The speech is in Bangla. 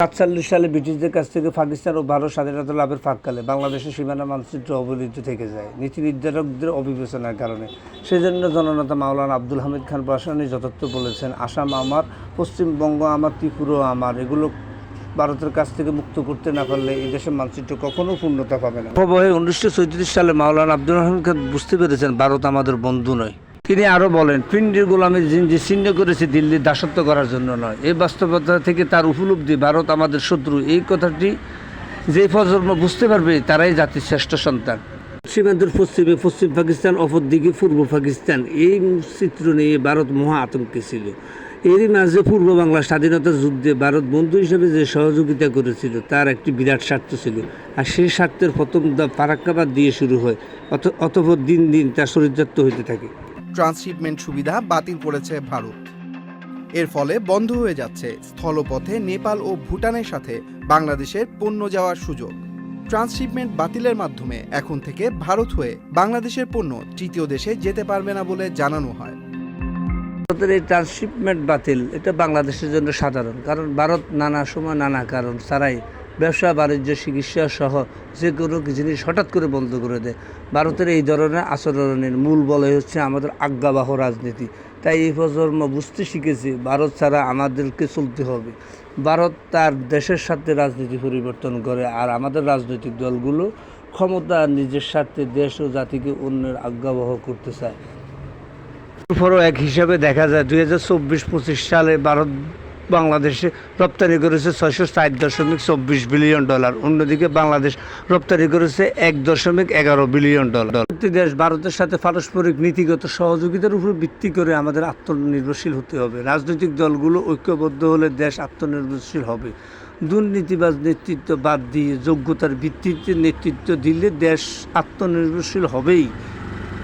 সাতচল্লিশ সালে ব্রিটিশদের কাছ থেকে পাকিস্তান ও ভারত স্বাধীনতা লাভের ফাঁককালে বাংলাদেশের সীমানা মানচিত্র অবহেলিত থেকে যায়। নীতি নির্ধারকদের অবিবেচনার কারণে। সেজন্য জননেতা মাওলানা আব্দুল হামিদ খান প্রশাসনিক যথার্থ বলেছেন, আসাম আমার, পশ্চিমবঙ্গ আমার, ত্রিপুরা আমার। এগুলো ভারতের কাছ থেকে মুক্ত করতে না পারলে এই দেশের মানচিত্র কখনো পূর্ণতা পাবে না। উনিশশো চৌত্রিশ সালে মাওলানা আব্দুল হামিদ খান বুঝতে পেরেছেন, ভারত আমাদের বন্ধু নয়। তিনি আরও বলেন পিন্ডির গোলামী জিনজি ছিন্ন করেছে দিল্লির দাসত্ব করার জন্য নয়। এই বাস্তবতা থেকে তার উপলব্ধি ভারত আমাদের শত্রু। এই কথাটি যে প্রজন্ম বুঝতে পারবে, তারাই জাতির শ্রেষ্ঠ সন্তান। সীমান্তের পশ্চিমে পশ্চিম পাকিস্তান অপর দিকে পূর্ব পাকিস্তান। এই চিত্র নিয়ে ভারত মহা আতঙ্কে ছিল। এরই মাঝে পূর্ব বাংলা স্বাধীনতা যুদ্ধে ভারত বন্ধু হিসেবে যে সহযোগিতা করেছিল, তার একটি বিরাট স্বার্থ ছিল। আর সেই স্বার্থের প্রথম ধাপ ফারাক্কাবাদ দিয়ে শুরু হয় অত অতপর দিন দিন তার চরিতার্থ হইতে থাকে। ট্রান্সশিপমেন্ট সুবিধা বাতিল করেছে ভারত। এর ফলে বন্ধ হয়ে যাচ্ছে স্থলপথে নেপাল ও ভুটানের সাথে বাংলাদেশের পণ্য যাওয়ার সুযোগ। ট্রান্সশিপমেন্ট বাতিলের মাধ্যমে এখন থেকে ভারত হয়ে বাংলাদেশের পণ্য তৃতীয় দেশে যেতে পারবে না বলে জানানো হয়। ভারতের এই ট্রান্সশিপমেন্ট বাতিল, এটা বাংলাদেশের জন্য সাধারণ, কারণ ভারত নানা সময় নানা কারণ ছাড়াই ব্যবসা, বাণিজ্য, চিকিৎসা সহ যে কোনো জিনিস হঠাৎ করে বন্ধ করে দেয়। ভারতের এই ধরনের আচরণের মূল বলয় হচ্ছে আমাদের আজ্ঞাবাহ রাজনীতি। তাই এই প্রজন্ম বুঝতে শিখেছে, ভারত ছাড়া আমাদেরকে চলতে হবে। ভারত তার দেশের সাথে রাজনীতি পরিবর্তন করে আর আমাদের রাজনৈতিক দলগুলো ক্ষমতা, নিজের স্বার্থে দেশ ও জাতিকে অন্যের আজ্ঞাবহ করতে চায়। পরও এক হিসাবে দেখা যায়, দুই হাজার চব্বিশ পঁচিশ সালে ভারত বাংলাদেশে রপ্তানি করেছে ছয়শো ষাট দশমিক চব্বিশ বিলিয়ন ডলার, অন্যদিকে বাংলাদেশ রপ্তানি করেছে এক দশমিক এগারো বিলিয়ন ডলার। প্রতি দেশ ভারতের সাথে পারস্পরিক নীতিগত সহযোগিতার উপর ভিত্তি করে আমাদের আত্মনির্ভরশীল হতে হবে। রাজনৈতিক দলগুলো ঐক্যবদ্ধ হলে দেশ আত্মনির্ভরশীল হবে। দুর্নীতিবাজ নেতৃত্ব বাদ দিয়ে যোগ্যতার ভিত্তিতে নেতৃত্ব দিলে দেশ আত্মনির্ভরশীল হবেই।